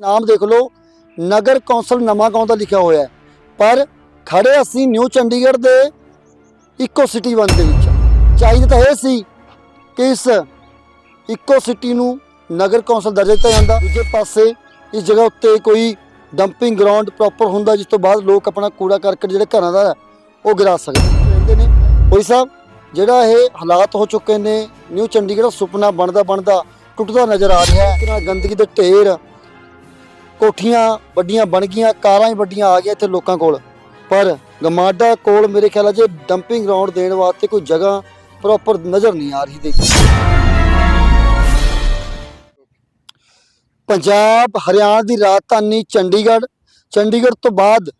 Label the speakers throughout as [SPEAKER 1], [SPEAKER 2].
[SPEAKER 1] ਨਾਮ ਦੇਖ ਲਓ ਨਗਰ ਕੌਂਸਲ ਨਵਾਂ ਗਾਉਂ ਦਾ ਲਿਖਿਆ ਹੋਇਆ ਹੈ। ਪਰ ਖੜੇ ਅਸੀਂ ਨਿਊ ਚੰਡੀਗੜ੍ਹ ਦੇ ਇਕੋ ਸਿਟੀ ਵਨ ਦੇ ਵਿੱਚ। ਚਾਹੀਦਾ ਤਾਂ ਇਹ ਸੀ ਕਿ ਇਸ ਇਕੋ ਸਿਟੀ ਨੂੰ ਨਗਰ ਕੌਂਸਲ ਦਰਜਾ ਦਿੱਤਾ ਜਾਂਦਾ। ਦੂਜੇ ਪਾਸੇ ਇਸ ਜਗ੍ਹਾ ਉੱਤੇ ਕੋਈ ਡੰਪਿੰਗ ਗਰਾਊਂਡ ਪ੍ਰੋਪਰ ਹੁੰਦਾ ਜਿਸ ਤੋਂ ਬਾਅਦ ਲੋਕ ਆਪਣਾ ਕੂੜਾ ਕਰਕਟ ਜਿਹੜੇ ਘਰਾਂ ਦਾ ਹੈ, ਉਹ ਗਿਰਾ ਸਕਦੇ ਰਹਿੰਦੇ ਨੇ। ਕੋਈ ਸਾਹਿਬ ਜਿਹੜਾ ਇਹ ਹਾਲਾਤ ਹੋ ਚੁੱਕੇ ਨੇ ਨਿਊ ਚੰਡੀਗੜ੍ਹ ਸੁਪਨਾ ਬਣਦਾ ਬਣਦਾ ਟੁੱਟਦਾ ਨਜ਼ਰ ਆ ਰਿਹਾ ਹੈ। ਕਿੰਨਾ ਗੰਦਗੀ ਦੇ ਢੇਰ ਕੋਠੀਆਂ ਵੱਡੀਆਂ ਬਣ ਗਈਆਂ, ਕਾਰਾਂ ਹੀ ਵੱਡੀਆਂ ਆ ਗਈਆਂ ਇੱਥੇ ਲੋਕਾਂ ਕੋਲ। ਪਰ ਗਮਾਡਾ ਕੋਲ ਮੇਰੇ ਖਿਆਲ ਹੈ ਜੇ ਡੰਪਿੰਗ ਗਰਾਊਂਡ ਦੇਣ ਵਾਸਤੇ ਕੋਈ ਜਗ੍ਹਾ ਪ੍ਰੋਪਰ ਨਜ਼ਰ ਨਹੀਂ ਆ ਰਹੀ ਦੇਖੀ। ਪੰਜਾਬ, ਹਰਿਆਣਾ ਦੀ ਰਾਜਧਾਨੀ ਚੰਡੀਗੜ੍ਹ। ਚੰਡੀਗੜ੍ਹ ਤੋਂ ਬਾਅਦ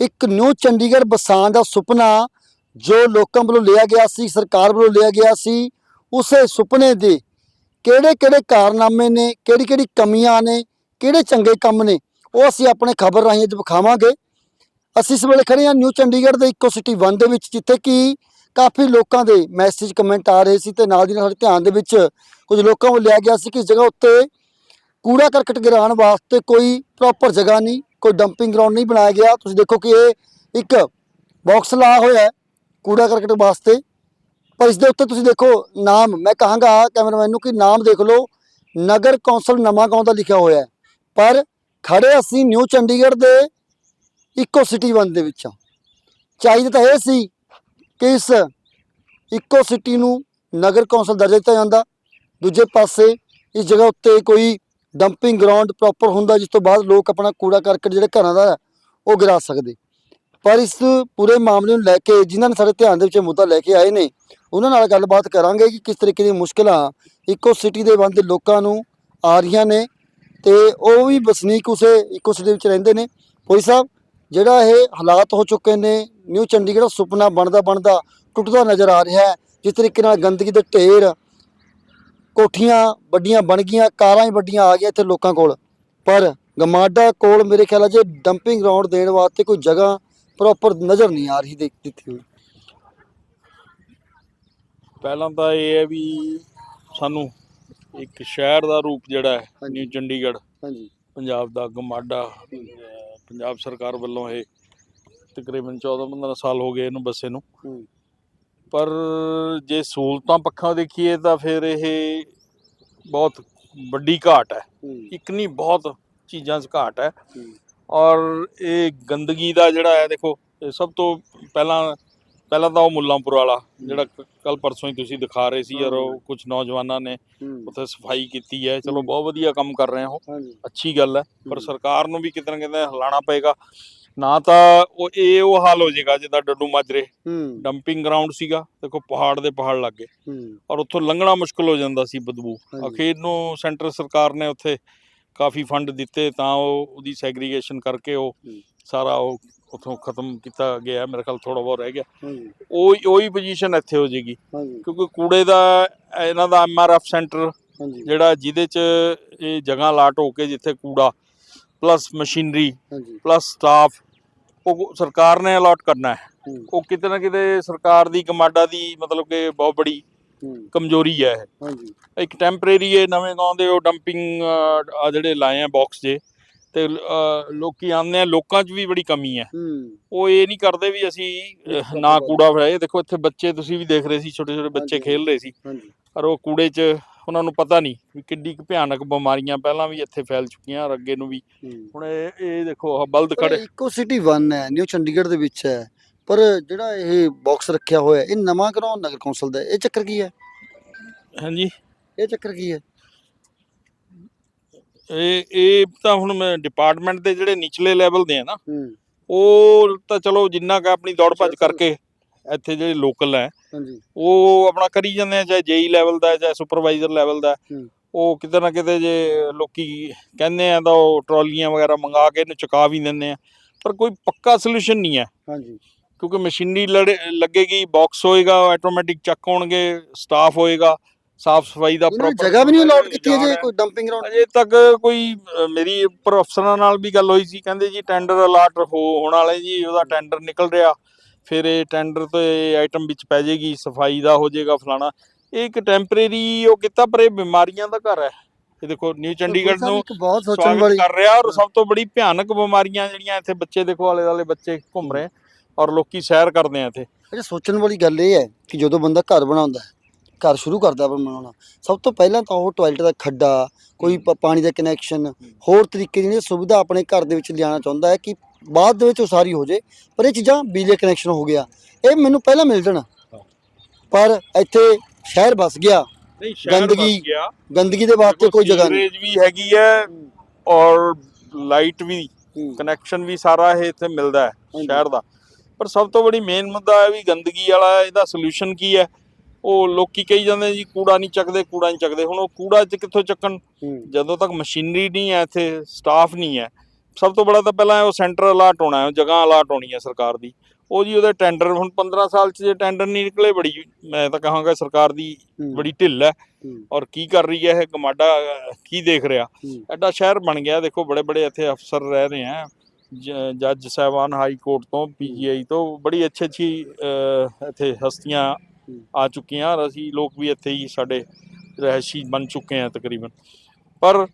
[SPEAKER 1] ਇੱਕ ਨਿਊ ਚੰਡੀਗੜ੍ਹ ਵਸਾਉਣ ਦਾ ਸੁਪਨਾ ਜੋ ਲੋਕਾਂ ਵੱਲੋਂ ਲਿਆ ਗਿਆ ਸੀ, ਸਰਕਾਰ ਵੱਲੋਂ ਲਿਆ ਗਿਆ ਸੀ, ਉਸੇ ਸੁਪਨੇ ਦੇ ਕਿਹੜੇ ਕਿਹੜੇ ਕਾਰਨਾਮੇ ਨੇ ਕਿਹੜੀ ਕਿਹੜੀ ਕਮੀਆਂ ਨੇ ਕਿਹੜੇ ਚੰਗੇ ਕੰਮ ਨੇ, ਉਹ ਅਸੀਂ ਆਪਣੇ ਖਬਰ ਰਾਹੀਂ ਅੱਜ ਵਿਖਾਵਾਂਗੇ। ਅਸੀਂ ਇਸ ਵੇਲੇ ਖੜੇ ਹਾਂ ਨਿਊ ਚੰਡੀਗੜ੍ਹ ਦੇ ਇਕੋ ਸਿਟੀ 1 ਦੇ ਵਿੱਚ, ਜਿੱਥੇ ਕਿ ਕਾਫੀ ਲੋਕਾਂ ਦੇ ਮੈਸੇਜ, ਕਮੈਂਟ ਆ ਰਹੇ ਸੀ ਤੇ ਨਾਲ ਦੀ ਨਾਲ ਸਾਡੇ ਧਿਆਨ ਦੇ ਵਿੱਚ ਕੁਝ ਲੋਕਾਂ ਵੱਲੋਂ ਲਿਆ ਗਿਆ ਸੀ ਕਿ ਇਸ ਜਗ੍ਹਾ ਉੱਤੇ ਕੂੜਾ ਕਰਕਟ ਗਿਰਾਉਣ ਵਾਸਤੇ ਕੋਈ ਪ੍ਰੋਪਰ ਜਗ੍ਹਾ ਨਹੀਂ, ਕੋਈ ਡੰਪਿੰਗ ਗਰਾਊਂਡ ਨਹੀਂ ਬਣਾਇਆ ਗਿਆ। ਤੁਸੀਂ ਦੇਖੋ ਕਿ ਇਹ ਇੱਕ ਬਾਕਸ ਲਾ ਹੋਇਆ ਕੂੜਾ ਕਰਕਟ ਵਾਸਤੇ। ਪਰ ਇਸ ਦੇ ਉੱਤੇ ਤੁਸੀਂ ਦੇਖੋ ਨਾਮ, ਮੈਂ ਕਹਾਂਗਾ ਕੈਮਰਾਮੈਨ ਨੂੰ ਕਿ ਨਾਮ ਦੇਖ ਲਓ। ਨਗਰ ਕੌਂਸਲ ਨਵਾਂ ਗਾਉਂ ਦਾ ਲਿਖਿਆ ਹੋਇਆ ਹੈ। ਪਰ ਖੜੇ ਅਸੀਂ ਨਿਊ ਚੰਡੀਗੜ੍ਹ ਦੇ ਇਕੋ ਸਿਟੀ ਵਨ ਦੇ ਵਿੱਚ ਹਾਂ। ਚਾਹੀਦਾ ਤਾਂ ਇਹ ਸੀ ਕਿ ਇਸ ਇਕੋ ਸਿਟੀ ਨੂੰ ਨਗਰ ਕੌਂਸਲ ਦਰਜਾ ਦਿੱਤਾ ਜਾਂਦਾ। ਦੂਜੇ ਪਾਸੇ ਇਸ ਜਗ੍ਹਾ ਉੱਤੇ ਕੋਈ ਡੰਪਿੰਗ ਗਰਾਊਂਡ ਪ੍ਰੋਪਰ ਹੁੰਦਾ ਜਿਸ ਤੋਂ ਬਾਅਦ ਲੋਕ ਆਪਣਾ ਕੂੜਾ ਕਰਕਟ ਜਿਹੜੇ ਘਰਾਂ ਦਾ ਹੈ, ਉਹ ਗਿਰਾ ਸਕਦੇ। ਪਰ ਇਸ ਪੂਰੇ ਮਾਮਲੇ ਨੂੰ ਲੈ ਕੇ ਜਿਨ੍ਹਾਂ ਨੇ ਸਾਡੇ ਧਿਆਨ ਦੇ ਵਿੱਚ ਮੁੱਦਾ ਲੈ ਕੇ ਆਏ ਨੇ ਉਹਨਾਂ ਨਾਲ ਗੱਲਬਾਤ ਕਰਾਂਗੇ ਕਿ ਕਿਸ ਤਰੀਕੇ ਦੀਆਂ ਮੁਸ਼ਕਲਾਂ ਇਕੋ ਸਿਟੀ ਦੇ ਬੰਦੇ ਲੋਕਾਂ ਨੂੰ ਆ ਰਹੀਆਂ ਨੇ। ਤੇ ਉਹ ਵੀ ਵਸਨੀਕ ਉਸੇ, ਇਕੋ ਸਿਟੀ ਵਿੱਚ ਰਹਿੰਦੇ ਨੇ। ਕੋਈ ਸਾਹਿਬ, ਜਿਹੜਾ ਇਹ ਹਾਲਾਤ ਹੋ ਚੁੱਕੇ ਨੇ, ਨਿਊ ਚੰਡੀਗੜ੍ਹ ਦਾ ਸੁਪਨਾ ਬਣਦਾ ਬਣਦਾ ਟੁੱਟਦਾ ਨਜ਼ਰ ਆ ਰਿਹਾ ਹੈ। ਜਿਸ ਤਰੀਕੇ ਨਾਲ ਗੰਦਗੀ ਦੇ ਢੇਰ, ਕੋਠੀਆਂ ਵੱਡੀਆਂ ਬਣ ਗਈਆਂ, ਕਾਰਾਂ ਹੀ ਵੱਡੀਆਂ ਆ ਗਈਆਂ ਇੱਥੇ ਲੋਕਾਂ ਕੋਲ। ਪਰ ਗਮਾਡਾ ਕੋਲ ਮੇਰੇ ਖਿਆਲ ਹੈ ਜੇ ਡੰਪਿੰਗ ਗਰਾਊਂਡ ਦੇਣ ਵਾਸਤੇ ਕੋਈ ਜਗ੍ਹਾ ਪ੍ਰੋਪਰ ਨਜ਼ਰ ਨਹੀਂ ਆ ਰਹੀ ਦੇਖ ਦਿੱਤੀ ਹੋਈ।
[SPEAKER 2] ਪਹਿਲਾਂ ਤਾਂ ਇਹ ਹੈ ਵੀ ਸਾਨੂੰ ਇੱਕ ਸ਼ਹਿਰ ਦਾ ਰੂਪ ਜਿਹੜਾ ਹੈ। ਨਿਊ ਚੰਡੀਗੜ੍ਹ
[SPEAKER 1] ਹਾਂਜੀ
[SPEAKER 2] ਪੰਜਾਬ ਦਾ ਗਮਾਡਾ ਪੰਜਾਬ ਸਰਕਾਰ ਵੱਲੋਂ ਇਹ ਤਕਰੀਬਨ 14-15 ਸਾਲ ਹੋ ਗਏ ਇਹਨੂੰ ਬੱਸੇ ਨੂੰ। ਪਰ ਜੇ ਸਹੂਲਤਾਂ ਪੱਖਾਂ ਦੇਖੀਏ ਤਾਂ ਫਿਰ ਇਹ ਬਹੁਤ ਵੱਡੀ ਘਾਟ ਹੈ ਇੱਕ ਨਹੀਂ ਬਹੁਤ ਚੀਜ਼ਾਂ 'ਚ ਘਾਟ ਹੈ। ਔਰ ਇਹ ਗੰਦਗੀ ਦਾ ਜਿਹੜਾ ਹੈ ਦੇਖੋ ਸਭ ਤੋਂ ਪਹਿਲਾਂ ਪਹਿਲਾਂ ਤਾਂ ਉਹ ਮੁੱਲਾਂਪੁਰ ਵਾਲਾ ਜਿਹੜਾ ਕੱਲ ਪਰਸੋਂ ਹੀ ਤੁਸੀਂ ਦਿਖਾ ਰਹੇ ਸੀ ਯਾਰ ਉਹ ਕੁਝ ਨੌਜਵਾਨਾਂ ਨੇ ਉੱਥੇ ਸਫ਼ਾਈ ਕੀਤੀ ਹੈ। ਚਲੋ
[SPEAKER 1] ਹੂੰ।
[SPEAKER 2] ਬਹੁਤ ਵਧੀਆ ਕੰਮ ਕਰ ਰਹੇ ਆ ਉਹ।
[SPEAKER 1] ਹਾਂਜੀ।
[SPEAKER 2] ਅੱਛੀ ਗੱਲ ਹੈ। ਪਰ
[SPEAKER 1] ਹੂੰ।
[SPEAKER 2] ਸਰਕਾਰ ਨੂੰ ਵੀ ਕਿਤੇ ਨਾ ਕਿਤੇ ਹਿਲਾਣਾ ਪਏਗਾ। ਨਾ ਤਾਂ ਉਹ ਇਹ ਉਹ ਹਾਲ ਹੋ ਜਾਏਗਾ ਜਿੱਦਾਂ ਡੱਡੂ ਮਾਜਰੇ।
[SPEAKER 1] ਹੂੰ।
[SPEAKER 2] ਡੰਪਿੰਗ ਗਰਾਊਂਡ ਸੀਗਾ ਦੇਖੋ ਪਹਾੜ ਦੇ ਪਹਾੜ ਲੱਗੇ
[SPEAKER 1] ਹੂੰ।
[SPEAKER 2] ਔਰ ਉੱਥੋਂ ਲੰਘਣਾ ਮੁਸ਼ਕਲ ਹੋ ਜਾਂਦਾ ਸੀ ਬਦਬੂ। ਅਖੀਰ ਨੂੰ ਸੈਂਟਰ ਸਰਕਾਰ ਨੇ ਉੱਥੇ ਕਾਫੀ ਫੰਡ ਦਿੱਤੇ ਤਾਂ ਉਹ ਉਹਦੀ ਸੈਗਰੀਗੇਸ਼ਨ ਕਰਕੇ ਉਹ
[SPEAKER 1] ਹੂੰ।
[SPEAKER 2] ਸਾਰਾ ਉਹ ਉੱਥੋਂ ਖਤਮ ਕੀਤਾ ਗਿਆ ਮੇਰੇ ਖਿਆਲ ਥੋੜਾ ਬਹੁਤ ਰਹਿ ਗਿਆ। ਉਹ ਉਹੀ ਪੋਜੀਸ਼ਨ ਇੱਥੇ ਹੋ
[SPEAKER 1] ਹਾਂਜੀ।
[SPEAKER 2] ਕਿਉਂਕਿ ਕੂੜੇ ਦਾ ਇਹਨਾਂ ਦਾ ਐਮਆਰਐਫ ਸੈਂਟਰ ਜਿਹੜਾ ਜਿਹਦੇ ਚ ਇਹ ਜਗ੍ਹਾ ਲਾਟ ਹੋ ਕੇ ਜਿੱਥੇ ਕੂੜਾ ਪਲੱਸ ਮਸ਼ੀਨਰੀ ਪਲੱਸ ਸਟਾਫ ਉਹ ਸਰਕਾਰ ਨੇ ਅਲਾਟ ਕਰਨਾ ਹੈ। ਉਹ ਕਿਤੇ ਨਾ ਕਿਤੇ ਸਰਕਾਰ ਦੀ ਕਮਾਡਾ ਦੀ ਮਤਲਬ ਕਿ ਬਹੁਤ ਬੜੀ ਕਮਜ਼ੋਰੀ ਹੈ
[SPEAKER 1] ਹਾਂਜੀ।
[SPEAKER 2] ਇੱਕ ਟੈਂਪਰੇਰੀ ਇਹ ਨਵੇਂ ਗਾਉਂ ਦੇ ਉਹ ਡੰਪਿੰਗ ਆ ਜਿਹੜੇ ਲਾਏ ਆ ਬਾਕਸ ਜੇ ਤੇ ਲੋਕੀ ਆਉਂਦੇ ਆ ਲੋਕਾਂ 'ਚ ਵੀ ਬੜੀ ਕਮੀ ਹੈ। ਉਹ ਇਹ ਨਹੀਂ ਕਰਦੇ ਵੀ ਅਸੀਂ ਨਾ ਕੂੜਾ ਫੜਾਏ ਦੇਖੋ ਇੱਥੇ ਬੱਚੇ ਤੁਸੀਂ ਵੀ ਦੇਖ ਰਹੇ ਸੀ ਛੋਟੇ ਛੋਟੇ ਬੱਚੇ। ਖੇਲ ਰਹੇ ਸੀ। ਪਰ ਉਹ ਕੂੜੇ 'ਚ ਉਹਨਾਂ ਨੂੰ ਪਤਾ ਨਹੀਂ ਵੀ ਕਿੱਡੀ ਕੁ ਭਿਆਨਕ ਬਿਮਾਰੀਆਂ ਪਹਿਲਾਂ ਵੀ ਇੱਥੇ ਫੈਲ ਚੁੱਕੀਆਂ ਔਰ ਅੱਗੇ ਨੂੰ ਵੀ। ਹੁਣ ਇਹ ਇਹ ਦੇਖੋ ਬਲਦ ਖੜੇ
[SPEAKER 1] ਇਕੋ ਸਿਟੀ 1 ਹੈ ਨਿਊ ਚੰਡੀਗੜ੍ਹ ਦੇ ਵਿੱਚ ਹੈ। ਪਰ ਜਿਹੜਾ ਇਹ ਬਾਕਸ ਰੱਖਿਆ ਹੋਇਆ ਇਹ ਨਵਾਂ ਕਰਾਉ ਨਗਰ ਕੌਂਸਲ ਦਾ। ਇਹ ਚੱਕਰ ਕੀ ਹੈ?
[SPEAKER 2] ਹਾਂਜੀ।
[SPEAKER 1] ਇਹ ਚੱਕਰ ਕੀ ਹੈ?
[SPEAKER 2] ਇਹ ਇਹ ਤਾਂ ਹੁਣ ਮੈਂ ਡਿਪਾਰਟਮੈਂਟ ਦੇ ਜਿਹੜੇ ਨਿਚਲੇ ਲੈਵਲ ਦੇ ਆ ਨਾ ਉਹ ਤਾਂ ਚਲੋ ਜਿੰਨਾ ਕ ਆਪਣੀ ਦੌੜ ਭੱਜ ਕਰਕੇ ਇੱਥੇ ਜਿਹੜੇ ਲੋਕਲ ਹੈ ਉਹ ਆਪਣਾ ਕਰੀ ਜਾਂਦੇ ਆ ਚਾਹੇ ਜੇਈ ਲੈਵਲ ਦਾ ਹੈ, ਚਾਹੇ ਸੁਪਰਵਾਈਜ਼ਰ ਲੈਵਲ ਦਾ। ਉਹ ਕਿਤੇ ਨਾ ਕਿਤੇ ਜੇ ਲੋਕੀ ਕਹਿੰਦੇ ਆ ਤਾਂ ਉਹ ਟਰਾਲੀਆਂ ਵਗੈਰਾ ਮੰਗਾ ਕੇ ਇਹਨੂੰ ਚੁਕਾ ਵੀ ਦਿੰਦੇ ਆ ਪਰ ਕੋਈ ਪੱਕਾ ਸੋਲੂਸ਼ਨ ਨਹੀਂ ਹੈ।
[SPEAKER 1] ਹਾਂਜੀ।
[SPEAKER 2] ਕਿਉਂਕਿ ਮਸ਼ੀਨਰੀ ਲੱਗੇਗੀ ਬਾਕਸ ਹੋਏਗਾ ਆਟੋਮੈਟਿਕ ਚੱਕ ਹੋਣਗੇ ਸਟਾਫ ਹੋਏਗਾ ਸਾਫ਼ ਸਫ਼ਾਈ ਦਾ proper
[SPEAKER 1] ਜਗ੍ਹਾ ਵੀ ਨਹੀਂ ਅਲਾਟ ਕੀਤੀ ਜੇ। ਕੋਈ ਡੰਪਿੰਗ ਗਰਾਊਂਡ
[SPEAKER 2] ਅਜੇ ਤੱਕ ਕੋਈ ਅ, ਮੇਰੀ ਉੱਪਰ ਅਫਸਰਾਂ ਨਾਲ ਵੀ ਗੱਲ ਹੋਈ ਸੀ ਕਹਿੰਦੇ ਜੀ ਟੈਂਡਰ ਅਲਾਟ ਹੋ ਹੋਣ ਵਾਲੇ ਜੀ ਉਹਦਾ ਟੈਂਡਰ ਨਿਕਲ ਰਿਹਾ ਫਿਰ ਇਹ ਟੈਂਡਰ ਤੇ ਆਈਟਮ ਵਿੱਚ ਪੈ ਜਾਏਗੀ ਸਫ਼ਾਈ ਦਾ ਹੋ ਜਾਏਗਾ ਫਲਾਣਾ ਇਹ ਇੱਕ ਟੈਂਪਰੇਰੀ ਉਹ ਕੀਤਾ ਪਰ ਇਹ ਬਿਮਾਰੀਆਂ ਦਾ ਘਰ ਹੈ। ਇਹ ਦੇਖੋ ਨਿਊ ਚੰਡੀਗੜ੍ਹ ਨੂੰ
[SPEAKER 1] ਇੱਕ ਬਹੁਤ ਸੋਚਣ
[SPEAKER 2] ਸਵਾਗਤ
[SPEAKER 1] ਵਾਲੀ
[SPEAKER 2] ਕਰ ਰਿਹਾ ਔਰ ਸਭ ਤੋਂ ਬੜੀ ਭਿਆਨਕ ਬਿਮਾਰੀਆਂ ਜਿਹੜੀਆਂ ਇੱਥੇ ਬੱਚੇ ਦੇਖੋ ਆਲੇ ਦੁਆਲੇ ਬੱਚੇ ਘੁੰਮ ਰਹੇ ਔਰ ਲੋਕੀ ਸੈਰ ਕਰਦੇ ਆ ਇੱਥੇ।
[SPEAKER 1] ਇਹ ਸੋਚਣ ਵਾਲੀ ਗੱਲ ਇਹ ਹੈ ਕਿ ਜਦੋਂ ਬੰਦਾ ਘਰ ਬਣਾਉਂਦਾ ਹੈ, ਘਰ ਸ਼ੁਰੂ ਕਰਦਾ ਬਣਾਉਣਾ। ਸਭ ਤੋਂ ਪਹਿਲਾਂ ਤਾਂ ਉਹ ਟਾਇਲਟ ਦਾ ਖੱਡਾ ਕੋਈ ਪ- ਪਾਣੀ ਦਾ ਕਨੈਕਸ਼ਨ ਹੋਰ ਤਰੀਕੇ ਦੀ ਜਿਹੜੀ ਸੁਵਿਧਾ ਆਪਣੇ ਘਰ ਦੇ ਵਿੱਚ ਲਿਆਉਣਾ ਚਾਹੁੰਦਾ ਹੈ ਕਿ ਬਾਅਦ ਦੇ ਵਿੱਚ ਉਸਾਰੀ ਹੋ ਜੇ ਪਰ ਇਹ ਚੀਜ਼ਾਂ ਬਿਜਲੀ ਕਨੈਕਸ਼ਨ ਹੋ ਗਿਆ। ਇਹ ਮੈਨੂੰ ਪਹਿਲਾਂ ਮਿਲ ਜਾਣਾ। ਪਰ ਇੱਥੇ ਸ਼ਹਿਰ ਵਸ ਗਿਆ।
[SPEAKER 2] ਨਹੀਂ ਸ਼ਹਿਰ
[SPEAKER 1] ਗੰਦਗੀ,
[SPEAKER 2] ਗਿਆ।
[SPEAKER 1] ਗੰਦਗੀ ਦੇ ਵਾਸਤੇ ਕੋਈ ਜਗ੍ਹਾ ਨਹੀਂ।
[SPEAKER 2] ਸੀਵਰੇਜ ਵੀ ਹੈਗੀ ਹੈ ਔਰ ਲਾਈਟ ਵੀ ਕਨੈਕਸ਼ਨ ਵੀ ਸਾਰਾ ਇਹ ਇੱਥੇ ਮਿਲਦਾ ਹੈ
[SPEAKER 1] ਹਾਂਜੀ।
[SPEAKER 2] ਸ਼ਹਿਰ ਦਾ। ਪਰ ਸਭ ਤੋਂ ਬੜੀ ਮੇਨ ਮੁੱਦਾ ਹੈ ਵੀ ਗੰਦਗੀ ਵਾਲਾ ਇਹਦਾ ਸੋਲੂਸ਼ਨ ਕੀ ਹੈ? ਉਹ ਲੋਕੀ ਕਹੀ ਜਾਂਦੇ ਜੀ ਕੂੜਾ ਨਹੀਂ ਚੱਕਦੇ ਕੂੜਾ ਨਹੀਂ ਚੱਕਦੇ ਹੁਣ ਉਹ ਕੂੜਾ ਚ ਕਿੱਥੋਂ ਚੱਕਣ। ਜਦੋਂ ਤੱਕ ਮਸ਼ੀਨਰੀ ਨਹੀਂ ਹੈ ਇੱਥੇ ਸਟਾਫ ਨਹੀਂ ਹੈ ਸਭ ਤੋਂ ਬੜਾ ਤਾਂ ਪਹਿਲਾਂ ਉਹ ਸੈਂਟਰ ਅਲਾਟ ਹੋਣਾ ਹੈ ਉਹ ਜਗ੍ਹਾ ਅਲਾਟ ਹੋਣੀ ਹੈ ਸਰਕਾਰ ਦੀ ਉਹ ਜੀ ਉਹਦੇ ਟੈਂਡਰ ਹੁਣ 15 ਸਾਲ ਚ ਜੇ ਟੈਂਡਰ ਨਹੀਂ ਨਿਕਲੇ ਬੜੀ ਮੈਂ ਤਾਂ ਕਹਾਂਗਾ ਸਰਕਾਰ ਦੀ। ਬੜੀ ਢਿੱਲ ਹੈ। ਔਰ ਕੀ ਕਰ ਰਹੀ ਹੈ ਇਹ ਅਹ, ਕੀ ਦੇਖ ਰਿਹਾ। ਐਡਾ ਸ਼ਹਿਰ ਬਣ ਗਿਆ ਦੇਖੋ ਬੜੇ ਬੜੇ ਇੱਥੇ ਅਫਸਰ ਰਹਿ ਰਹੇ ਜ- ਜੱਜ ਸਾਹਿਬਾਨ ਹਾਈ ਕੋਰਟ ਤੋਂ ਪੀਜੀਆਈ ਤੋਂ ਬੜੀ ਅੱਛੀ ਅੱਛੀ ਇੱਥੇ ਹਸਤੀਆਂ
[SPEAKER 1] ਹੂੰ।
[SPEAKER 2] ਆ ਚੁੱਕੀਆਂ ਔਰ ਅਸੀਂ ਲੋਕ ਵੀ ਇੱਥੇ ਹੀ ਸਾਡੇ ਰਹਿਸ਼ੀ ਬਣ ਚੁੱਕੇ ਆ ਤਕਰੀਬਨ ਪਰ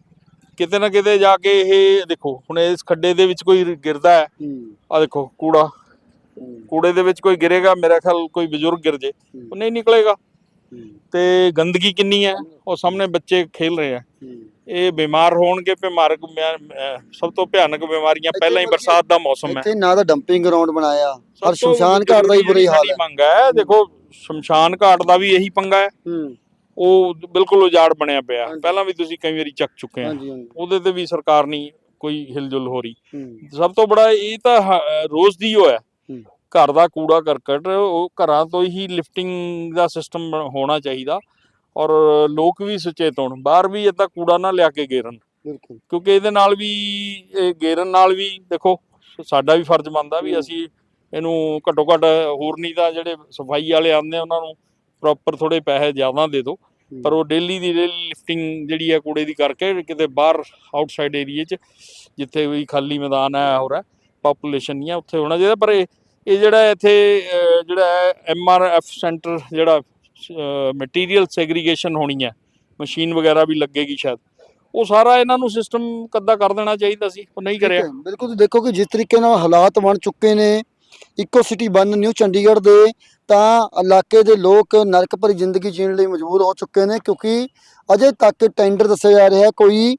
[SPEAKER 2] ਕਿਤੇ ਨਾ ਕਿਤੇ ਜਾ ਕੇ ਇਹ ਦੇਖੋ ਹੁਣ ਇਸ ਖੱਡੇ ਦੇ ਵਿੱਚ ਕੋਈ ਗਿਰਦਾ ਹੈ
[SPEAKER 1] ਹੂੰ।
[SPEAKER 2] ਆ ਦੇਖੋ ਕੂੜਾ
[SPEAKER 1] ਹੂੰ।
[SPEAKER 2] ਕੂੜੇ ਦੇ ਵਿੱਚ ਕੋਈ ਗਿਰੇਗਾ ਮੇਰਾ ਖਿਆਲ ਕੋਈ ਬਜ਼ੁਰਗ ਗਿਰ ਜੇ ਉਹ ਨਹੀਂ ਨਿਕਲੇਗਾ
[SPEAKER 1] ਹੂੰ।
[SPEAKER 2] ਤੇ ਗੰਦਗੀ ਕਿੰਨੀ ਹੈ ਉਹ ਸਾਹਮਣੇ ਬੱਚੇ ਖੇਲ ਰਹੇ ਆ
[SPEAKER 1] ਹੂੰ।
[SPEAKER 2] ਇਹ ਬਿਮਾਰ ਹੋਣਗੇ ਬਿਮਾਰਕ ਸਭ ਤੋਂ ਭਿਆਨਕ ਬਿਮਾਰੀਆਂ ਪਹਿਲਾਂ ਹੀ ਬਰਸਾਤ ਦਾ ਮੌਸਮ ਹੈ
[SPEAKER 1] ਇੱਥੇ ਨਾ ਤਾਂ ਡੰਪਿੰਗ ਗਰਾਊਂਡ ਬਣਾਇਆ
[SPEAKER 2] ਤੋਂ
[SPEAKER 1] ਸ਼ਮਸ਼ਾਨ ਘਾਟ ਦਾ ਹੀ ਬੁਰਾ ਹੀ ਹਾਲ ਹੈ
[SPEAKER 2] ਮੰਗ ਹੈ ਦੇਖੋ ਸ਼ਮਸ਼ਾਨ ਘਾਟ ਦਾ ਵੀ ਇਹੀ ਪੰਗਾ ਹੈ।
[SPEAKER 1] ਹੂੰ।
[SPEAKER 2] ਉਹ ਬਿਲਕੁਲ ਉਜਾੜ ਬਣਿਆ ਪਿਆ। ਪਹਿਲਾਂ ਵੀ ਤੁਸੀਂ ਕਈ ਵਾਰੀ ਚੱਕ ਚੁੱਕੇ ਆ। ਉਹਦੇ ਤੇ ਵੀ ਸਰਕਾਰ ਨਹੀਂ ਕੋਈ ਹਿਲਜੁਲ ਹੋ ਰਹੀ। ਸਭ ਤੋਂ ਬੜਾ ਇਹ ਤਾਂ ਰੋਜ਼ ਦੀ ਹੋਇਆ। ਘਰ ਦਾ ਕੂੜਾ ਕਰਕਟ ਉਹ ਘਰਾਂ ਤੋਂ ਹੀ ਲਿਫਟਿੰਗ ਦਾ ਸਿਸਟਮ ਹੋਣਾ ਚਾਹੀਦਾ। ਔਰ ਲੋਕ ਵੀ ਸੁਚੇਤ ਹੋਣ। ਬਾਹਰ ਵੀ ਏਦਾਂ ਕੂੜਾ ਨਾ ਲਿਆ ਕੇ ਗੇਰਨ।
[SPEAKER 1] ਬਿਲਕੁਲ।
[SPEAKER 2] ਕਿਉਂਕਿ ਇਹਦੇ ਨਾਲ ਵੀ ਇਹ ਗੇਰਨ ਨਾਲ ਵੀ ਦੇਖੋ ਸਾਡਾ ਵੀ ਫਰਜ਼ ਬਣਦਾ ਵੀ। ਅਸੀਂ ਇਹਨੂੰ ਘੱਟੋ ਘੱਟ ਹੋਰ ਨਹੀਂ ਤਾਂ ਜਿਹੜੇ ਸਫ਼ਾਈ ਵਾਲੇ ਆਉਂਦੇ ਉਹਨਾਂ ਨੂੰ ਪ੍ਰੋਪਰ ਥੋੜੇ ਪੈਸੇ ਜ਼ਿਆਦਾ ਦੇ ਦਿਓ। ਪਰ ਉਹ ਡੇਲੀ ਦੀ ਡੇਲੀ ਲਿਫਟਿੰਗ ਜਿਹੜੀ ਹੈ ਕੂੜੇ ਦੀ ਕਰਕੇ ਕਿਤੇ ਬਾਹਰ ਆਊਟਸਾਈਡ ਏਰੀਏ 'ਚ ਜਿੱਥੇ ਵੀ ਖਾਲੀ ਮੈਦਾਨ ਹੈ ਹੋਰ ਹੈ ਪਾਪੂਲੇਸ਼ਨ ਨਹੀਂ ਹੈ ਉੱਥੇ ਹੋਣਾ ਚਾਹੀਦਾ। ਪਰ ਇਹ ਇਹ ਜਿਹੜਾ ਇੱਥੇ ਜਿਹੜਾ ਐਮ ਆਰ ਐਫ ਸੈਂਟਰ ਜਿਹੜਾ ਮਟੀਰੀਅਲ ਸੈਗਰੀਗੇਸ਼ਨ ਹੋਣੀ ਹੈ ਮਸ਼ੀਨ ਵਗੈਰਾ ਵੀ ਲੱਗੇਗੀ ਸ਼ਾਇਦ ਉਹ ਸਾਰਾ ਇਹਨਾਂ ਨੂੰ ਸਿਸਟਮ ਕੱਦਾ ਕਰ ਦੇਣਾ ਚਾਹੀਦਾ ਸੀ ਉਹ ਨਹੀਂ ਕਰਿਆ।
[SPEAKER 1] ਬਿਲਕੁਲ। ਤੁਸੀਂ ਦੇਖੋ ਕਿ ਜਿਸ ਤਰੀਕੇ ਨਾਲ ਹਾਲਾਤ ਬਣ ਚੁੱਕੇ ਨੇ ਇਕੋ ਸਿਟੀ ਬਣ ਨਿਊ ਚੰਡੀਗੜ੍ਹ ਦੇ, ਤਾਂ ਇਲਾਕੇ ਦੇ ਲੋਕ ਨਰਕ ਭਰੀ ਜ਼ਿੰਦਗੀ ਜੀਣ ਲਈ ਮਜਬੂਰ ਹੋ ਚੁੱਕੇ ਨੇ, ਕਿਉਂਕਿ ਅਜੇ ਤੱਕ ਟੈਂਡਰ ਦੱਸਿਆ ਜਾ ਰਿਹਾ ਕੋਈ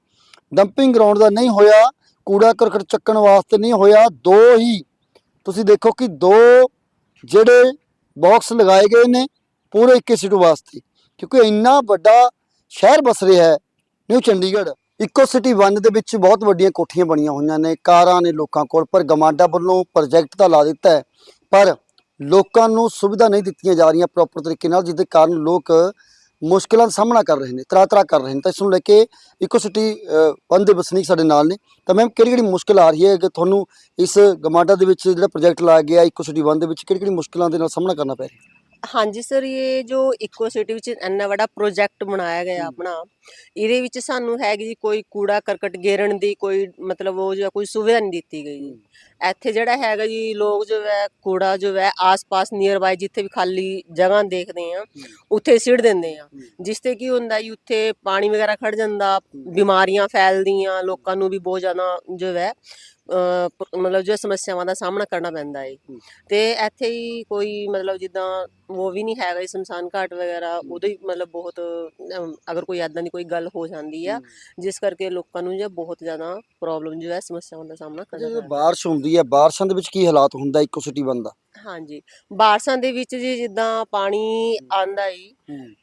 [SPEAKER 1] ਡੰਪਿੰਗ ਗਰਾਊਂਡ ਦਾ ਨਹੀਂ ਹੋਇਆ, ਕੂੜਾ ਕਰਕਟ ਚੱਕਣ ਵਾਸਤੇ ਨਹੀਂ ਹੋਇਆ, ਦੋ ਹੀ, ਤੁਸੀਂ ਦੇਖੋ ਕਿ ਦੋ ਜਿਹੜੇ ਬਾਕਸ ਲਗਾਏ ਗਏ ਨੇ ਪੂਰੇ 21 ਸਿਟੀ ਵਾਸਤੇ, ਕਿਉਂਕਿ ਇੰਨਾ ਵੱਡਾ ਸ਼ਹਿਰ ਬਸ ਰਿਹਾ ਹੈ ਨਿਊ ਚੰਡੀਗੜ੍ਹ। ਇਕੋ ਸਿਟੀ 1 ਦੇ ਵਿੱਚ ਬਹੁਤ ਵੱਡੀਆਂ ਕੋਠੀਆਂ ਬਣੀਆਂ ਹੋਈਆਂ ਨੇ। ਕਾਰਾਂ ਨੇ ਲੋਕਾਂ ਕੋਲ, ਪਰ ਗਮਾਡਾ ਵੱਲੋਂ ਪ੍ਰੋਜੈਕਟ ਤਾਂ ਲਾ ਦਿੱਤਾ ਹੈ, ਪਰ ਲੋਕਾਂ ਨੂੰ ਸੁਵਿਧਾ ਨਹੀਂ ਦਿੱਤੀਆਂ ਜਾ ਰਹੀਆਂ ਪ੍ਰੋਪਰ ਤਰੀਕੇ ਨਾਲ, ਜਿਸ ਦੇ ਕਾਰਨ ਲੋਕ ਮੁਸ਼ਕਲਾਂ ਦਾ ਸਾਹਮਣਾ ਕਰ ਰਹੇ ਨੇ ਤਰਾ ਤਰਾ ਕਰ ਰਹੇ ਨੇ। ਤਾਂ ਇਸ ਨੂੰ ਲੈ ਕੇ ਇਕੋ ਸਿਟੀ 1 ਦੇ ਵਸਨੀਕ ਸਾਡੇ ਨਾਲ ਨੇ। ਤਾਂ ਮੈਮ ਕਿਹੜੀ ਕਿਹੜੀ ਮੁਸ਼ਕਲ ਆ ਰਹੀ ਹੈ? ਕਿ ਤੁਹਾਨੂੰ ਇਸ ਗਮਾਡਾ ਦੇ ਵਿੱਚ ਜਿਹੜਾ ਪ੍ਰੋਜੈਕਟ ਲਾਇਆ ਗਿਆ, ਇਕੋ ਸਿਟੀ 1 ਦੇ ਵਿੱਚ ਕਿਹੜੀ ਕਿਹੜੀ ਮੁਸ਼ਕਲਾਂ ਦੇ ਨਾਲ ਸਾਹਮਣਾ ਕਰਨਾ ਪੈ ਰਿਹਾ?
[SPEAKER 3] ਹਾਂਜੀ ਸਰ ਇਹ ਜੋ ਇਕੋ ਸਿਟੀ ਵਿੱਚ ਇੰਨਾ ਵੱਡਾ ਪ੍ਰੋਜੈਕਟ ਬਣਾਇਆ ਗਿਆ। ਆਪਣਾ ਇਹਦੇ ਵਿੱਚ ਸਾਨੂੰ ਹੈਗੀ ਜੀ ਕੋਈ ਕੂੜਾ ਕਰਕਟ ਗੇਰਨ ਦੀ ਕੋਈ ਮਤਲਬ ਉਹ ਜੋ ਹੈ ਕੋਈ ਸੁਵਿਧਾ ਨਹੀਂ ਦਿੱਤੀ ਗਈ ਜੀ। ਇੱਥੇ ਜਿਹੜਾ ਹੈਗਾ ਜੀ ਲੋਕ ਜੋ ਹੈ ਕੂੜਾ ਜੋ ਹੈ ਆਸ-ਪਾਸ ਨੀਅਰ ਬਾਈ ਜਿੱਥੇ ਵੀ ਖਾਲੀ ਜਗ੍ਹਾ ਦੇਖਦੇ ਆ ਉੱਥੇ ਸਿੱਟ ਦਿੰਦੇ ਆ ਜਿਸ ਤੇ ਕੀ ਹੁੰਦਾ ਜੀ ਉੱਥੇ ਪਾਣੀ ਵਗੈਰਾ ਖੜ ਜਾਂਦਾ ਬਿਮਾਰੀਆਂ ਫੈਲਦੀਆਂ ਲੋਕਾਂ ਨੂੰ ਵੀ ਬਹੁਤ ਜ਼ਿਆਦਾ ਜੋ ਹੈ ਮਤਲਬ ਜੋ ਸਮੱਸਿਆਵਾਂ ਦਾ ਸਾਹਮਣਾ ਕਰਨਾ ਪੈਂਦਾ ਹੈ। ਤੇ ਇੱਥੇ ਹੀ ਕੋਈ ਮਤਲਬ ਜਿੱਦਾਂ ਉਹ ਵੀ ਨਹੀਂ ਹੈਗਾ ਜੀ ਸ਼ਮਸ਼ਾਨ ਘਾਟ ਵਗੈਰਾ ਉਹਦੇ ਹੀ ਮਤਲਬ ਬਹੁਤ ਅਗਰ ਕੋਈ ਐਦਾਂ ਦੀ ਕੋਈ ਗੱਲ ਹੋ ਜਾਂਦੀ ਆ ਜਿਸ ਕਰਕੇ ਲੋਕਾਂ ਨੂੰ ਜੋ ਬਹੁਤ ਜ਼ਿਆਦਾ ਪ੍ਰੋਬਲਮ ਜੋ ਹੈ ਸਮੱਸਿਆਵਾਂ ਦਾ ਸਾਹਮਣਾ ਕਰਨਾ ਪੈਂਦਾ।
[SPEAKER 1] ਬਾਰਿਸ਼ ਹੁੰਦੀ ਹੈ ਬਾਰਿਸ਼ਾਂ ਦੇ ਵਿੱਚ ਕੀ ਹਾਲਾਤ ਹੁੰਦਾ ਇਕੋ ਸਿਟੀ 1 ਦਾ
[SPEAKER 3] ਹਾਂਜੀ। ਬਾਰਸਾਂ ਦੇ ਵਿੱਚ ਜੀ ਜਿੱਦਾਂ ਪਾਣੀ ਆਂਦਾ ਹੀ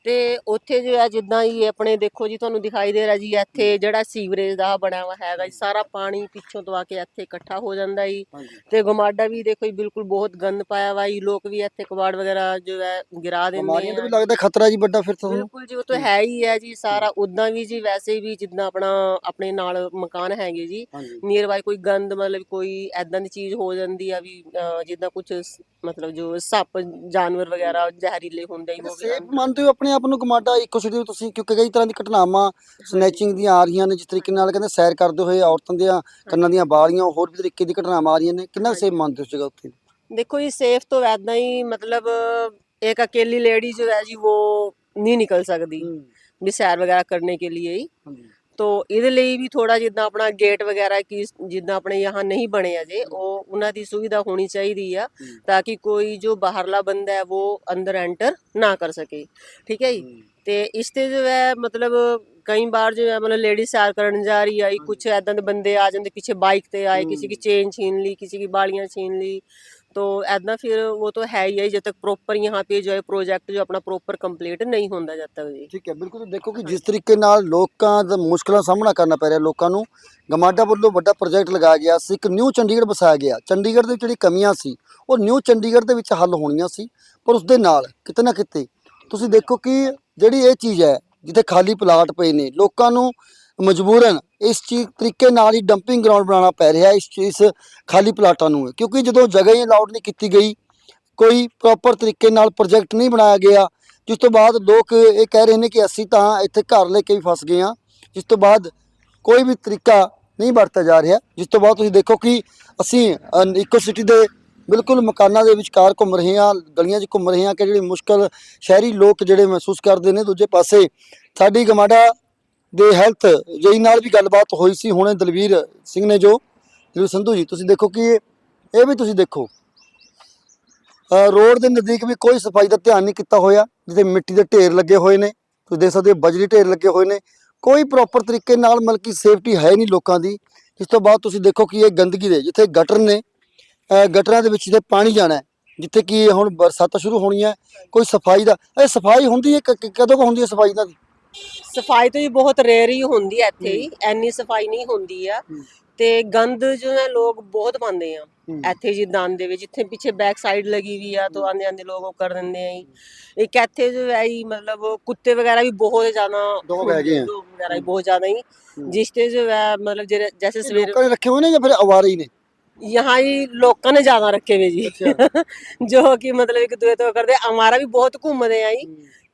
[SPEAKER 3] ਤੇ ਉੱਥੇ ਜੋ ਹੈ ਜਿੱਦਾਂ ਹੀ ਆਪਣੇ ਦੇਖੋ ਜੀ ਤੁਹਾਨੂੰ ਦਿਖਾਈ ਦੇ ਰਿਹਾ ਜੀ ਇੱਥੇ ਜਿਹੜਾ ਸੀਵਰੇਜ ਦਾ ਬਣਿਆ ਹੋਇਆ ਹੈਗਾ ਜੀ ਸਾਰਾ ਪਾਣੀ ਪਿੱਛੋਂ ਤੋਂ ਆ ਕੇ ਇੱਥੇ ਇਕੱਠਾ ਹੋ ਜਾਂਦਾ ਜੀ। ਤੇ ਗਮਾਡਾ ਵੀ ਦੇਖੋ ਜੀ ਬਿਲਕੁਲ ਬਹੁਤ ਗੰਦ ਪਾਇਆ ਵਾ ਜੀ ਲੋਕ ਵੀ ਇੱਥੇ ਕਬਾੜ ਵਗੈਰਾ ਜੋ ਹੈ ਗਿਰਾ ਦਿੰਦੇ
[SPEAKER 1] ਬਿਮਾਰੀਆਂ ਦਾ
[SPEAKER 3] ਆ
[SPEAKER 1] ਵੀ ਲੱਗਦਾ ਖਤਰਾ ਜੀ ਵੱਡਾ ਫਿਰ ਤੁਹਾਨੂੰ
[SPEAKER 3] ਬਿਲਕੁਲ ਜੀ ਉਹ ਤਾਂ ਹੈ ਹੀ ਹੈ ਜੀ ਸਾਰਾ ਉਦਾਂ ਵੀ ਜੀ ਵੈਸੇ ਵੀ ਜਿੱਦਾਂ ਆਪਣਾ ਆਪਣੇ ਨਾਲ ਮਕਾਨ ਹੈਗੇ ਜੀ ਨੀਅਰ ਬਾਈ ਕੋਈ ਗੰਦ ਮਤਲਬ ਕੋਈ ਐਦਾਂ ਦੀ ਚੀਜ਼ ਹੋ ਜਾਂਦੀ ਆ ਵੀ ਜਿੱਦਾਂ ਕੁਝ ਮਤਲਬ ਜੋ ਸੱਪ ਜਾਨਵਰ ਵਗੈਰਾ ਜ਼ਹਿਰੀਲੇ ਹੁੰਦੇ ਹੀ ਉਹ ਵੀ
[SPEAKER 1] ਸੇਫ ਮੰਨਦੇ ਹੋ ਆਪਣੇ ਆਪ ਨੂੰ ਗਮਾਡਾ ਇਕੋ ਸਿਟੀ ਤੁਸੀਂ ਕਿਉਂਕਿ ਕਈ ਤਰ੍ਹਾਂ ਦੀ ਘਟਨਾਵਾਂ ਸਨੈਚਿੰਗ ਦੀਆਂ ਆ ਰਹੀਆਂ ਨੇ ਜਿਸ ਤਰੀਕੇ ਨਾਲ ਕਹਿੰਦੇ ਸੈਰ ਕਰਦੇ ਹੋਏ ਔਰਤਾਂ ਦੀਆਂ ਕੰਨਾਂ ਦੀਆਂ ਬਾਲੀਆਂ ਹੋਰ ਵੀ ਤਰੀਕੇ ਦੀ ਘਟਨਾਵਾਂ ਆ ਰਹੀਆਂ ਨੇ ਕਿੰਨਾ ਸੇਫ ਮੰਨਦੇ ਹੋ ਉਸ ਜਗ੍ਹਾ ਉੱਤੇ
[SPEAKER 3] देखो ये सेफ तो वैदा ही मतलब एक अकेली लेडी जो है जी वो नहीं निकल सकती भी सैर वगैरह करने के लिए ही ਤੋ ਇਹਦੇ ਲਈ ਵੀ ਥੋੜਾ ਜਿੱਦਾਂ ਆਪਣਾ ਗੇਟ ਵਗੈਰਾ ਕੀ ਜਿੱਦਾਂ ਆਪਣੇ ਯਹਾਂ ਨਹੀਂ ਬਣੇ ਅਜੇ ਉਹ ਉਹਨਾਂ ਦੀ ਸੁਵਿਧਾ ਹੋਣੀ ਚਾਹੀਦੀ ਆ ਤਾਂ ਕਿ ਕੋਈ ਜੋ ਬਾਹਰਲਾ ਬੰਦਾ ਹੈ ਉਹ ਅੰਦਰ ਐਂਟਰ ਨਾ ਕਰ ਸਕੇ। ਠੀਕ ਹੈ ਜੀ? ਤੇ ਇਸ ਤੇ ਜੋ ਹੈ ਮਤਲਬ ਕਈ ਵਾਰ ਜੋ ਹੈ ਮਤਲਬ ਲੇਡੀ ਸੈਰ ਕਰਨ ਜਾ ਰਹੀ ਆਈ ਕੁਛ ਐਦਾਂ ਦੇ ਬੰਦੇ ਆ ਜਾਂਦੇ ਪਿੱਛੇ ਬਾਈਕ ਤੇ ਆਏ ਕਿਸੇ ਦੀ ਚੇਨ ਛੀਨ ਲਈ ਕਿਸੇ ਦੀ ਬਾਲੀਆਂ ਛੀਨ ਲਈ। तो ऐदा फिर वो तो है ही है जब तक प्रॉपर यहाँ पे जो है प्रोजेक्ट जो अपना प्रॉपर कंप्लीट नहीं होता जब तक जी
[SPEAKER 1] ਠੀਕ ਹੈ ਬਿਲਕੁਲ ਦੇਖੋ ਕਿ ਜਿਸ ਤਰੀਕੇ ਨਾਲ ਲੋਕਾਂ ਦਾ ਮੁਸ਼ਕਲਾਂ ਦਾ ਸਾਹਮਣਾ ਕਰਨਾ ਪੈ ਰਿਹਾ ਲੋਕਾਂ ਨੂੰ ਗਮਾਡਾ ਵੱਲੋਂ ਵੱਡਾ ਪ੍ਰੋਜੈਕਟ ਲਗਾਇਆ ਗਿਆ ਸੀ ਇੱਕ ਨਿਊ ਚੰਡੀਗੜ੍ਹ ਵਸਾਇਆ ਗਿਆ ਚੰਡੀਗੜ੍ਹ ਦੇ ਵਿੱਚ ਜਿਹੜੀ ਕਮੀਆਂ ਸੀ ਉਹ ਨਿਊ ਚੰਡੀਗੜ੍ਹ ਦੇ ਵਿੱਚ ਹੱਲ ਹੋਣੀਆਂ ਸੀ ਪਰ ਉਸ ਦੇ ਨਾਲ ਕਿਤੇ ਨਾ ਕਿਤੇ ਤੁਸੀਂ ਦੇਖੋ ਕਿ ਜਿਹੜੀ ਇਹ ਚੀਜ਼ ਹੈ ਜਿੱਥੇ ਖਾਲੀ ਪਲਾਟ ਪਏ ਨੇ ਲੋਕਾਂ ਨੂੰ ਮਜਬੂਰਨ ਇਸ ਚੀਜ਼ ਤਰੀਕੇ ਨਾਲ ਹੀ ਡੰਪਿੰਗ ਗਰਾਊਂਡ ਬਣਾਉਣਾ ਪੈ ਰਿਹਾ ਇਸ ਚੀਜ਼ ਖਾਲੀ ਪਲਾਟਾਂ ਨੂੰ। ਕਿਉਂਕਿ ਜਦੋਂ ਜਗ੍ਹਾ ਹੀ ਅਲਾਉਡ ਨਹੀਂ ਕੀਤੀ ਗਈ, ਕੋਈ ਪ੍ਰੋਪਰ ਤਰੀਕੇ ਨਾਲ ਪ੍ਰੋਜੈਕਟ ਨਹੀਂ ਬਣਾਇਆ ਗਿਆ, ਜਿਸ ਤੋਂ ਬਾਅਦ ਲੋਕ ਇਹ ਕਹਿ ਰਹੇ ਨੇ ਕਿ ਅਸੀਂ ਤਾਂ ਇੱਥੇ ਘਰ ਲੈ ਕੇ ਵੀ ਫਸ ਗਏ ਹਾਂ, ਜਿਸ ਤੋਂ ਬਾਅਦ ਕੋਈ ਵੀ ਤਰੀਕਾ ਨਹੀਂ ਵਰਤਿਆ ਜਾ ਰਿਹਾ, ਜਿਸ ਤੋਂ ਬਾਅਦ ਤੁਸੀਂ ਦੇਖੋ ਕਿ ਅਸੀਂ ਇਕੋ ਸਿਟੀ ਦੇ ਬਿਲਕੁਲ ਮਕਾਨਾਂ ਦੇ ਵਿਚਕਾਰ ਘੁੰਮ ਰਹੇ ਹਾਂ, ਗਲੀਆਂ 'ਚ ਘੁੰਮ ਰਹੇ ਹਾਂ, ਕਿ ਜਿਹੜੀ ਮੁਸ਼ਕਲ ਸ਼ਹਿਰੀ ਲੋਕ ਜਿਹੜੇ ਮਹਿਸੂਸ ਕਰਦੇ ਨੇ, ਦੂਜੇ ਪਾਸੇ ਸਾਡੀ ਗਮਾਡਾ ਦੇ ਹੈਲਥ ਜਈ ਨਾਲ ਵੀ ਗੱਲਬਾਤ ਹੋਈ ਸੀ ਹੁਣੇ ਦਲਵੀਰ ਸਿੰਘ ਨੇ ਜੋ, ਦਲਵੀਰ ਸੰਧੂ ਜੀ, ਤੁਸੀਂ ਦੇਖੋ ਕਿ ਇਹ ਵੀ ਤੁਸੀਂ ਦੇਖੋ। ਰੋਡ ਦੇ ਨਜ਼ਦੀਕ ਵੀ ਕੋਈ ਸਫ਼ਾਈ ਦਾ ਧਿਆਨ ਨਹੀਂ ਕੀਤਾ ਹੋਇਆ, ਜਿੱਥੇ ਮਿੱਟੀ ਦੇ ਢੇਰ ਲੱਗੇ ਹੋਏ ਨੇ, ਤੁਸੀਂ ਦੇਖ ਸਕਦੇ ਹੋ ਬਜਰੀ ਢੇਰ ਲੱਗੇ ਹੋਏ ਨੇ। ਕੋਈ ਪ੍ਰੋਪਰ ਤਰੀਕੇ ਨਾਲ ਮਤਲਬ ਕਿ ਸੇਫਟੀ ਹੈ ਨਹੀਂ ਲੋਕਾਂ ਦੀ। ਇਸ ਤੋਂ ਬਾਅਦ ਤੁਸੀਂ ਦੇਖੋ ਕਿ ਇਹ ਗੰਦਗੀ ਦੇ ਜਿੱਥੇ ਗਟਰ ਨੇ ਗਟਰਾਂ ਦੇ ਵਿੱਚ ਜਿੱਥੇ ਪਾਣੀ ਜਾਣਾ ਜਿੱਥੇ ਕਿ ਹੁਣ ਬਰਸਾਤਾਂ ਸ਼ੁਰੂ ਹੋਣੀਆਂ, ਕੋਈ ਸਫ਼ਾਈ ਦਾ, ਇਹ ਸਫ਼ਾਈ ਹੁੰਦੀ ਹੈ ਕਦੋਂ ਕੁ ਹੁੰਦੀ ਹੈ ਸਫ਼ਾਈ ਦਾ?
[SPEAKER 3] ਸਫਾਈ ਤਾਂ ਜੀ ਬਹੁਤ ਰੇਅਰ ਹੀ ਹੁੰਦੀ ਹੈ ਇੱਥੇ ਹੀ ਐਨੀ ਸਫਾਈ ਨਹੀਂ ਹੁੰਦੀ ਆ
[SPEAKER 1] ਹੂੰ।
[SPEAKER 3] ਤੇ ਗੰਦ ਜੋ ਹੈ ਲੋਕ ਬਹੁਤ ਪਾਉਂਦੇ ਆ
[SPEAKER 1] ਹੂੰ।
[SPEAKER 3] ਇੱਥੇ ਜੀ ਦਾਨ ਦੇ ਵਿੱਚ ਜਿੱਥੇ ਪਿੱਛੇ ਬੈਕ ਸਾਈਡ ਲੱਗੀ ਵੀ ਆ ਤਾਂ ਆਂਦੇ ਆਂਦੇ ਲੋਕ ਉਹ ਕਰ ਦਿੰਦੇ ਆ ਜੀ ਇੱਕ ਇੱਥੇ ਜੋ ਹੈ ਜੀ ਮਤਲਬ ਕੁੱਤੇ ਵਗੈਰਾ ਵੀ ਬਹੁਤ ਜ਼ਿਆਦਾ
[SPEAKER 1] Dog ਹੈਗੇ ਆ।
[SPEAKER 3] dog ਵਗੈਰਾ ਵੀ ਬਹੁਤ ਜ਼ਿਆਦਾ ਹੀ ਜਿਸ ਤੇ ਜੋ ਹੈ ਮਤਲਬ ਜਿਹੜੇ ਜੈਸੇ ਸਵੇਰ
[SPEAKER 1] ਲੋਕਾਂ ਨੇ ਰੱਖੇ ਹੋਏ ਨੇ ਜਾਂ ਫਿਰ ਆਵਾਰੇ ਹੀ ਨੇ
[SPEAKER 3] यहाँ ही लोगों ने ज्यादा रखे हुए जी जो कि मतलब एक दूसरे तो करते हमारा भी बहुत घूमते हैं जी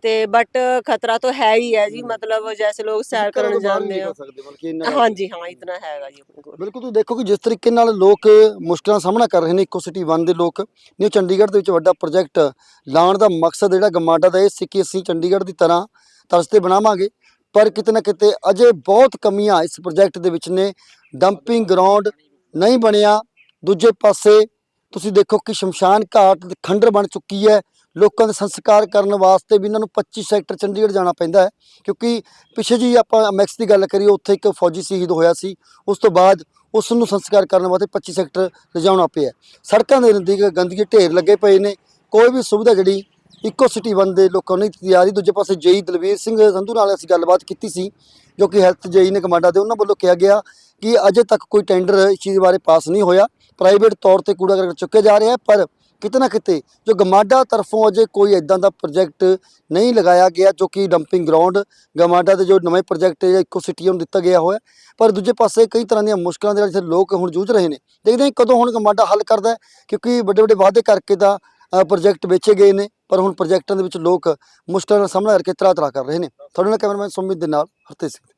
[SPEAKER 3] ਤੇ ਬਟ ਖਤਰਾ ਤਾਂ ਹੈ ਹੀ ਹੈ ਜੀ ਮਤਲਬ ਜੈਸੇ ਲੋਕ ਸੈਰ ਕਰਨ ਜਾਂਦੇ ਆ। ਹਾਂਜੀ ਹਾਂ ਇਤਨਾ ਹੈਗਾ ਜੀ ਆਪਣੇ ਕੋਲ।
[SPEAKER 1] ਬਿਲਕੁਲ ਤੁਸੀਂ ਦੇਖੋ ਕਿ ਜਿਸ ਤਰੀਕੇ ਨਾਲ ਲੋਕ ਮੁਸ਼ਕਲਾਂ ਸਾਹਮਣਾ ਕਰ ਰਹੇ ਨੇ ਇਕੋ ਸਿਟੀ 1 ਦੇ ਲੋਕ ਨਿਊ ਚੰਡੀਗੜ੍ਹ ਦੇ ਵਿੱਚ ਵੱਡਾ ਪ੍ਰੋਜੈਕਟ ਲਾਉਣ ਦਾ ਮਕਸਦ ਜਿਹੜਾ ਗਮਾਡਾ ਦਾ ਇਹ ਸੀ ਕਿ ਅਸੀਂ ਚੰਡੀਗੜ੍ਹ ਦੀ ਤਰ੍ਹਾਂ ਤਰਜ਼ ਤੇ ਬਣਾਵਾਂਗੇ। ਪਰ ਕਿਤੇ ਨਾ ਕਿਤੇ ਅਜੇ ਬਹੁਤ ਕਮੀਆਂ ਇਸ ਪ੍ਰੋਜੈਕਟ ਦੇ ਵਿੱਚ ਨੇ। ਡੰਪਿੰਗ ਗਰਾਊਂਡ ਨਹੀਂ ਬਣਿਆ। ਦੂਜੇ ਪਾਸੇ ਤੁਸੀਂ ਦੇਖੋ ਕਿ ਸ਼ਮਸ਼ਾਨ ਘਾਟ ਖੰਡਰ ਬਣ ਚੁੱਕੀ ਹੈ। ਲੋਕਾਂ ਦੇ ਸੰਸਕਾਰ ਕਰਨ ਵਾਸਤੇ ਵੀ ਇਹਨਾਂ ਨੂੰ 25 ਸੈਕਟਰ ਚੰਡੀਗੜ੍ਹ ਜਾਣਾ ਪੈਂਦਾ ਹੈ, ਕਿਉਂਕਿ ਪਿੱਛੇ ਜੀ ਆਪਾਂ ਮੈਕਸ ਦੀ ਗੱਲ ਕਰੀਏ, ਉੱਥੇ ਇੱਕ ਫੌਜੀ ਸ਼ਹੀਦ ਹੋਇਆ ਸੀ, ਉਸ ਤੋਂ ਬਾਅਦ ਉਸ ਨੂੰ ਸੰਸਕਾਰ ਕਰਨ ਵਾਸਤੇ 25 ਸੈਕਟਰ ਲਿਜਾਉਣਾ ਪਿਆ ਸੜਕਾਂ ਦੇ ਨਜ਼ਦੀਕ ਗੰਦਗੀ ਢੇਰ ਲੱਗੇ ਪਏ ਨੇ, ਕੋਈ ਵੀ ਸੁਵਿਧਾ ਜਿਹੜੀ ਇੱਕੋ ਸਿਟੀ ਵਨ ਦੇ ਲੋਕਾਂ ਨੂੰ ਨਹੀਂ ਦਿੱਤੀ ਜਾ ਰਹੀ। ਦੂਜੇ ਪਾਸੇ ਜੇਈ ਦਲਵੀਰ ਸਿੰਘ ਸੰਧੂ ਨਾਲ ਅਸੀਂ ਗੱਲਬਾਤ ਕੀਤੀ ਸੀ, ਜੋ ਕਿ ਹੈਲਥ ਜੇਈ ਨੇ ਕਮਾਂਡਾ ਦੇ, ਉਹਨਾਂ ਵੱਲੋਂ ਕਿਹਾ ਗਿਆ ਕਿ ਅਜੇ ਤੱਕ ਕੋਈ ਟੈਂਡਰ ਇਸ ਚੀਜ਼ ਬਾਰੇ ਪਾਸ ਨਹੀਂ ਹੋਇਆ। ਪ੍ਰਾਈਵੇਟ ਤੌਰ ਤੇ ਕੂੜਾ ਕਰਕਟ ਚੁੱਕਿਆ ਜਾ ਰਿਹਾ ਪਰ ਕਿਤੇ ਨਾ ਕਿਤੇ ਜੋ ਗਮਾਡਾ ਤਰਫੋਂ ਅਜੇ ਕੋਈ ਇਦਾਂ ਦਾ ਪ੍ਰੋਜੈਕਟ ਨਹੀਂ ਲਗਾਇਆ ਗਿਆ ਜੋ ਕਿ ਡੰਪਿੰਗ ਗਰਾਊਂਡ ਗਮਾਡਾ ਦੇ ਜੋ ਨਵੇਂ ਪ੍ਰੋਜੈਕਟ ਹੈ, ਇੱਕੋ ਸਿਟੀ ਨੂੰ ਦਿੱਤਾ ਗਿਆ ਹੋਇਆ। ਪਰ ਦੂਜੇ ਪਾਸੇ ਕਈ ਤਰ੍ਹਾਂ ਦੀਆਂ ਮੁਸ਼ਕਲਾਂ ਦੇ ਨਾਲ ਇੱਥੇ ਲੋਕ ਹੁਣ ਜੂਝ ਰਹੇ ਨੇ। ਦੇਖਦੇ ਹਾਂ ਕਦੋਂ ਹੁਣ ਗਮਾਡਾ ਹੱਲ ਕਰਦਾ ਕਿਉਂਕਿ ਵੱਡੇ ਵੱਡੇ ਵਾਅਦੇ ਕਰਕੇ ਤਾਂ ਪ੍ਰੋਜੈਕਟ ਵੇਚੇ ਗਏ ਨੇ, ਪਰ ਹੁਣ ਪ੍ਰੋਜੈਕਟਾਂ ਦੇ ਵਿੱਚ ਲੋਕ ਮੁਸ਼ਕਲਾਂ ਦਾ ਸਾਹਮਣਾ ਕਰਕੇ ਤਰਾ ਤਰਾ ਕਰ ਰਹੇ ਨੇ। ਤੁਹਾਡੇ ਨਾਲ ਕੈਮਰਾਮੈਨ ਸੁਮਿਤ ਦੇ ਨਾਲ ਹਰਤੇ ਸਿੰਘ।